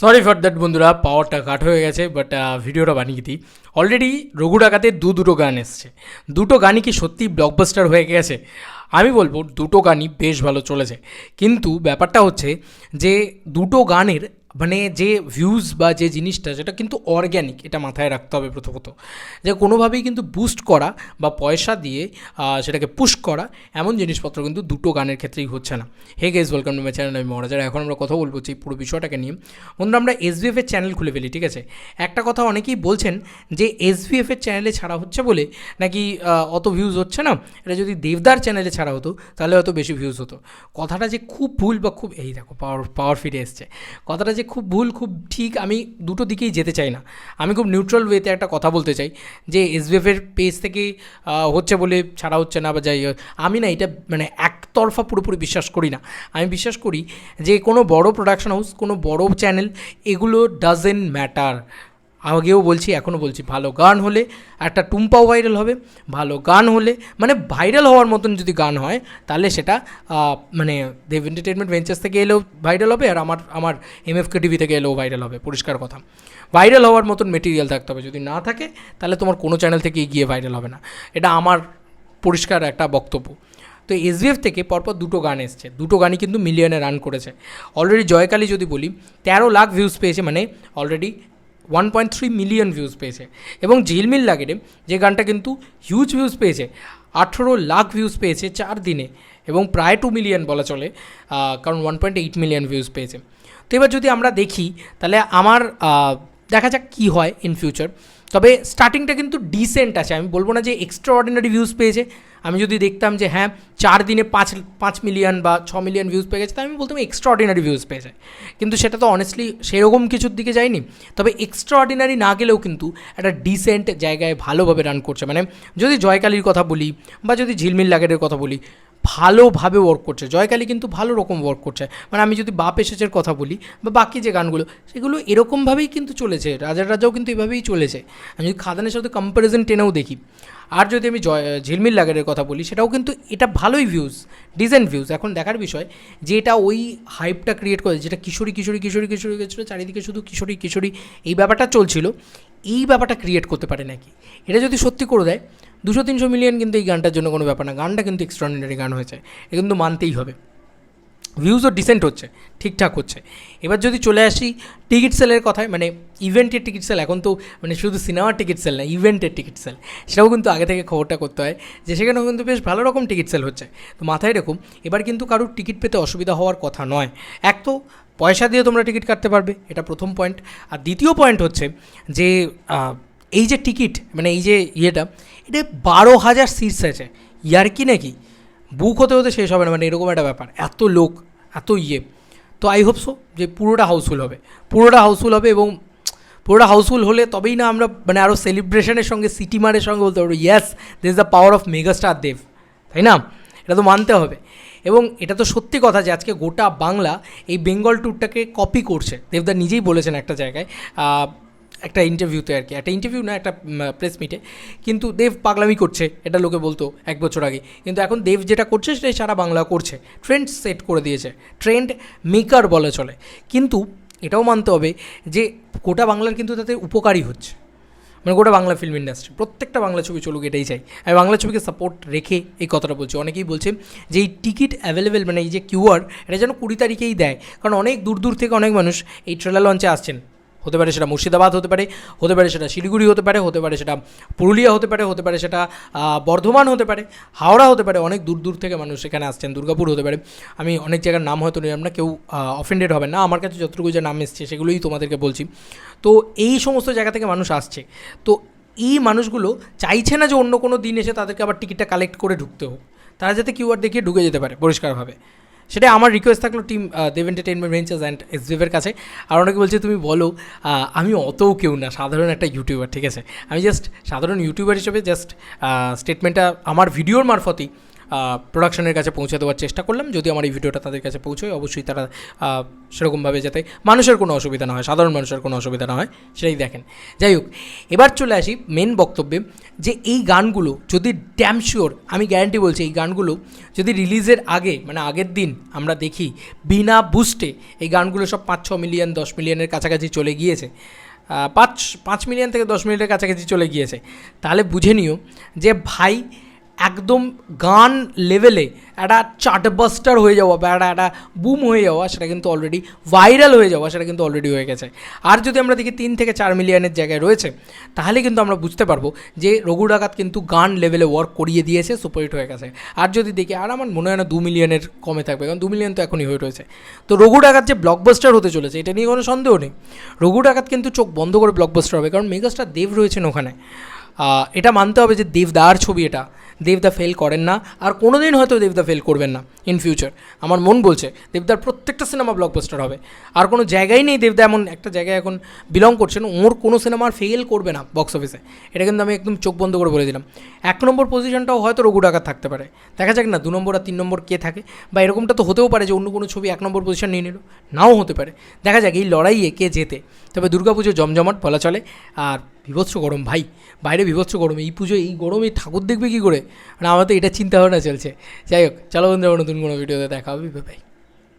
Sorry for that বন্ধুরা পাওয়ারটা কাট হয়ে গেছে বাট ভিডিওটা বানিয়ে দিই। অলরেডি রঘু ডাকাতে দু দুটো গান এসছে। দুটো গানই কি সত্যি ব্লকবাস্টার হয়ে গেছে? আমি বলব, দুটো গানই বেশ ভালো চলেছে। কিন্তু ব্যাপারটা হচ্ছে যে, দুটো গানের মানে যে ভিউজ বা যে জিনিসটা সেটা কিন্তু অর্গ্যানিক এটা মাথায় রাখতে হবে প্রথমত। যে কোনোভাবেই কিন্তু বুস্ট করা বা পয়সা দিয়ে সেটাকে পুশ করা এমন জিনিসপত্র কিন্তু দুটো গানের ক্ষেত্রেই হচ্ছে না। Hey guys welcome to my channel আমি মহারাজার এখন আমরা কথা বলব যে পুরো বিষয়টাকে নিয়ে। বন্ধুরা, আমরা এসবিএফ এর চ্যানেল খুলে ফেলি, ঠিক আছে? একটা কথা অনেকেই বলছেন যে এসবিএফ এর চ্যানেলে ছাড়া হচ্ছে বলে নাকি অত ভিউজ হচ্ছে না? এটা যদি দেবদার চ্যানেলে ছাড়া হতো, তাহলে হয়তো বেশি ভিউজ হতো। কথাটা যে খুব ভুল বা খুব, এই দেখো পাওয়ার পাওয়ার ফিরে এসছে। কথাটা যে খুব ভুল, খুব ঠিক আমি দুটো দিকেই যেতে চাই না। আমি খুব নিউট্রাল ওয়েতে একটা কথা বলতে চাই, যে এসবিএফের পেজ থেকে হচ্ছে বলে ছাড়া হচ্ছে না বা যাই আমি না এটা মানে একতরফা পুরোপুরি বিশ্বাস করি না। আমি বিশ্বাস করি যে কোনো বড় প্রোডাকশন হাউস কোনো বড় চ্যানেল এগুলো ডাজেন্ট ম্যাটার আগেও বলছি, এখনও বলছি, ভালো গান হলে একটা টুম্পাও ভাইরাল হবে, ভালো গান হলে মানে ভাইরাল হওয়ার মতন যদি গান হয়, তাহলে সেটা মানে দেব এন্টারটেনমেন্ট ভেঞ্চার্স থেকে এলেও ভাইরাল হবে আর আমার আমার এম টিভি থেকে এলেও ভাইরাল হবে, পরিষ্কার কথা। ভাইরাল হওয়ার মতন মেটেরিয়াল থাকতে হবে, যদি না থাকে, তাহলে তোমার কোনো চ্যানেল থেকে গিয়ে ভাইরাল হবে না। এটা আমার পরিষ্কার একটা বক্তব্য। তো এসবিএফ থেকে পরপর দুটো গান এসছে, দুটো গানই কিন্তু মিলিয়নে রান করেছে। অলরেডি জয়কালী যদি বলি, তেরো লাখ ভিউজ পেয়েছে মানে already one point three million views পেয়েছে। এবং ঝিলমিল লাগে রে, যে গানটা কিন্তু হিউজ ভিউজ পেয়েছে আঠেরো লাখ ভিউজ পেয়েছে চার দিনে এবং প্রায় টু মিলিয়ন বলা চলে কারণ one point eight million views পেয়েছে। তো এবার যদি আমরা দেখি তাহলে আমার দেখা যাক কী হয় ইন ফিউচার তবে স্টার্টিংটা কিন্তু ডিসেন্ট আছে আমি বলব না যে এক্সট্রা অর্ডিনারি ভিউজ পেয়েছে আমি যদি দেখতাম যে হ্যাঁ চার দিনে পাঁচ পাঁচ মিলিয়ন বা ছ মিলিয়ন ভিউজ পেয়ে গেছে, তাহলে আমি বলতাম এক্সট্রা অর্ডিনারি ভিউজ যায়। কিন্তু সেটা তো অনেস্টলি সেরকম কিছুর দিকে যায়নি। তবে এক্সট্রা অর্ডিনারি না গেলেও কিন্তু একটা ডিসেন্ট জায়গায় ভালোভাবে রান করছে। মানে যদি জয়কালীর কথা বলি বা যদি ঝিলমিল লাগেটের কথা বলি ভালোভাবে ওয়ার্ক করছে। জয়কালী কিন্তু ভালো রকম ওয়ার্ক করছে। মানে আমি যদি বাপ এসেছের কথা বলি বা বাকি যে গানগুলো, সেগুলো এরকমভাবেই কিন্তু চলেছে। রাজার রাজাও কিন্তু এভাবেই চলেছে। আমি যদি খাদানের সাথে কম্প্যারিজন টেনেও দেখি, আর যদি আমি জয়, ঝিলমিল লাগারের কথা বলি, সেটাও কিন্তু এটা ভালোই ভিউজ ডিসেন্ট ভিউজ এখন দেখার বিষয় যে এটা ওই হাইপটা ক্রিয়েট করে, যেটা কিশোরী কিশোরী কিশোরী কিশোরী কিশোরী চারিদিকে শুধু কিশোরী কিশোরী, এই ব্যাপারটা চলছিল, এই ব্যাপারটা ক্রিয়েট করতে পারে নাকি? এটা যদি সত্যি করে দেয় দুশো তিনশো মিলিয়ন কিন্তু এই গানটার জন্য কোনো ব্যাপার না। গানটা কিন্তু এক্সট্রাঅর্ডিনারি গান হয়েছে। এ কিন্তু মানতেই হবে। ভিউজও ডিসেন্ট হচ্ছে, ঠিকঠাক হচ্ছে। এবার যদি চলে আসি টিকিট সেলের কথায় মানে ইভেন্টের টিকিট সেল এখন তো মানে শুধু সিনেমার টিকিট সেল না ইভেন্টের টিকিট সেল সেটাও কিন্তু আগে থেকে খবরটা করতে হয় যে সেখানেও কিন্তু বেশ ভালো রকম টিকিট সেল হচ্ছে। তো মাথায় রাখুন এবার কিন্তু কারোর টিকিট পেতে অসুবিধা হওয়ার কথা নয়। এক তো পয়সা দিয়ে তোমরা টিকিট কাটতে পারবে, এটা প্রথম পয়েন্ট আর দ্বিতীয় পয়েন্ট হচ্ছে যে এই যে টিকিট মানে এই যে ইয়েটা, এটা বারো হাজার সিটস আছে। ইয়ার কি নাকি? বুক হতে হতে শেষ হবে না মানে এরকম একটা ব্যাপার। এত লোক, এত ইয়ে। তো আই হোপ সো যে পুরোটা হাউসফুল হবে। পুরোটা হাউসফুল হবে এবং পুরোটা হাউসফুল হলে তবেই না আমরা মানে আরও সেলিব্রেশনের সঙ্গে সিটি মারের সঙ্গে বলতে পারব yes this the power of megastar Dev তাই না? এটা তো মানতে হবে। এবং এটা তো সত্যি কথা যে আজকে গোটা বাংলা এই বেঙ্গল ট্যুরটাকে কপি করছে। দেবদা নিজেই বলেছেন একটা জায়গায় একটা ইন্টারভিউতে আর কি। একটা ইন্টারভিউ না, একটা প্রেস মিটে কিন্তু দেব পাগলামি করছে, এটা লোকে বলতো এক বছর আগে। কিন্তু এখন দেব যেটা করছে, সেটাই সারা বাংলা করছে। ট্রেন্ড সেট করে দিয়েছে। ট্রেন্ড মেকার বলে চলে। কিন্তু এটাও মানতে হবে যে, গোটা বাংলার কিন্তু তাতে উপকারী হচ্ছে। মানে গোটা বাংলা ফিল্ম ইন্ডাস্ট্রি প্রত্যেকটা বাংলা ছবি চলুক, এটাই চাই। আমি বাংলা ছবিকে সাপোর্ট রেখে এই কথাটা বলছি। অনেকেই বলছে যে, এই টিকিট অ্যাভেলেবেল মানে এই যে কিউআর এটা যেন কুড়ি তারিখেই দেয়। কারণ অনেক দূর দূর থেকে অনেক মানুষ এই ট্রেলার লঞ্চে আসছেন। হতে পারে সেটা মুর্শিদাবাদ হতে পারে হতে পারে সেটা শিলিগুড়ি হতে পারে হতে পারে সেটা পুরুলিয়া হতে পারে হতে পারে সেটা বর্ধমান হতে পারে, হাওড়া হতে পারে, অনেক দূর দূর থেকে মানুষ এখানে আসছেন, দুর্গাপুর হতে পারে। আমি অনেক জায়গার নাম হয়তো নিলাম না, কেউ অফেন্ডেড হবে না, আমার কাছে যতটুকু যে নাম এসছে সেগুলোই তোমাদেরকে বলছি। তো এই সমস্ত জায়গা থেকে মানুষ আসছে। তো এই মানুষগুলো চাইছে না যে অন্য কোনো দিন এসে তাদেরকে আবার টিকিটটা কালেক্ট করে ঢুকতে হোক। তারা যাতে কিউআর দেখিয়ে ঢুকে যেতে পারে পরিষ্কারভাবে। সেটাই আমার রিকোয়েস্ট থাকল team Dev entertainment ventures and এসবিএফের কাছে। আর অনেকে বলছে, তুমি বলো আমি অতও কেউ না, সাধারণ একটা ইউটিউবার ঠিক আছে? আমি জাস্ট সাধারণ ইউটিউবার হিসেবে জাস্ট স্টেটমেন্টটা আমার ভিডিওর মারফতেই প্রোডাকশনের কাছে পৌঁছে দেওয়ার চেষ্টা করলাম। যদি আমার এই ভিডিওটা তাদের কাছে পৌঁছয়, অবশ্যই তারা সেরকমভাবে যাতে মানুষের কোনো অসুবিধা না হয়, সাধারণ মানুষের কোনো অসুবিধা না হয়, সেটাই দেখেন। যাই হোক, এবার চলে আসি মেন বক্তব্যে যে এই গানগুলো যদি ড্যাম শিওর আমি গ্যারান্টি বলছি এই গানগুলো যদি রিলিজের আগে মানে আগের দিন আমরা দেখি, বিনা বুস্টে এই গানগুলো সব পাঁচ ছ মিলিয়ন দশ মিলিয়নের কাছাকাছি চলে গিয়েছে পাঁচ পাঁচ মিলিয়ন থেকে দশ মিলিয়নের কাছাকাছি চলে গিয়েছে, তাহলে বুঝে নিও যে ভাই একদম গান লেভেলে একটা চার্টবাস্টার হয়ে যাওয়া বা একটা একটা বুম হয়ে যাওয়া, সেটা কিন্তু অলরেডি ভাইরাল হয়ে যাওয়া, সেটা কিন্তু অলরেডি হয়ে গেছে। আর যদি আমরা দেখি তিন থেকে চার মিলিয়নের জায়গায় রয়েছে, তাহলে কিন্তু আমরা বুঝতে পারব যে রঘু ডাকাত কিন্তু গান লেভেলে ওয়ার্ক করিয়ে দিয়েছে সুপারহিট হয়ে গেছে। আর যদি দেখি, আর আমার মনে হয় না দু মিলিয়নের কমে থাকবে, কারণ দু মিলিয়ন তো এখনই হয়ে রয়েছে। তো রঘু ডাকাত যে ব্লকবাস্টার হতে চলেছে, এটা নিয়ে কোনো সন্দেহ নেই। রঘু ডাকাত কিন্তু চোখ বন্ধ করে ব্লকবাস্টার হবে, কারণ মেগাস্টার দেব রয়েছেন ওখানে। এটা মানতে হবে যে দেবদার ছবি এটা। দেবদা ফেল করেন না, আর কোনো দিন হয়তো দেবদা ফেল করবেন না ইন ফিউচার আমার মন বলছে, দেবদার প্রত্যেকটা সিনেমা ব্লকবাস্টার হবে। আর কোনো জায়গায় নেই দেবদা এমন, একটা জায়গায় এখন বিলং করছেন ওর কোনো সিনেমা আর ফেল করবে না বক্স অফিসে এটা কিন্তু আমি একদম চোখ বন্ধ করে বলে দিলাম। এক নম্বর পজিশনটাও হয়তো রঘু ডাকাত থাকতে পারে। দেখা যাক না, দু নম্বর আর তিন নম্বর কে থাকে। বা এরকমটা তো হতেও পারে যে অন্য কোনো ছবি এক নম্বর পজিশন নিয়ে নিল। নাও হতে পারে। দেখা যাক এই লড়াইয়ে কে জেতে। তবে দুর্গাপুজো জমজমাট, বলা চলে। আর বিভৎস গরম, ভাই। বাইরে বিভৎস গরম, এই পুজো, এই গরমে ঠাকুর দেখবে কী করে? মানে আমার তো এটা চিন্তা ভাবনা চলছে। যাই হোক, চলো বন্ধু নতুন কোনো ভিডিওতে দেখা হবে ভাই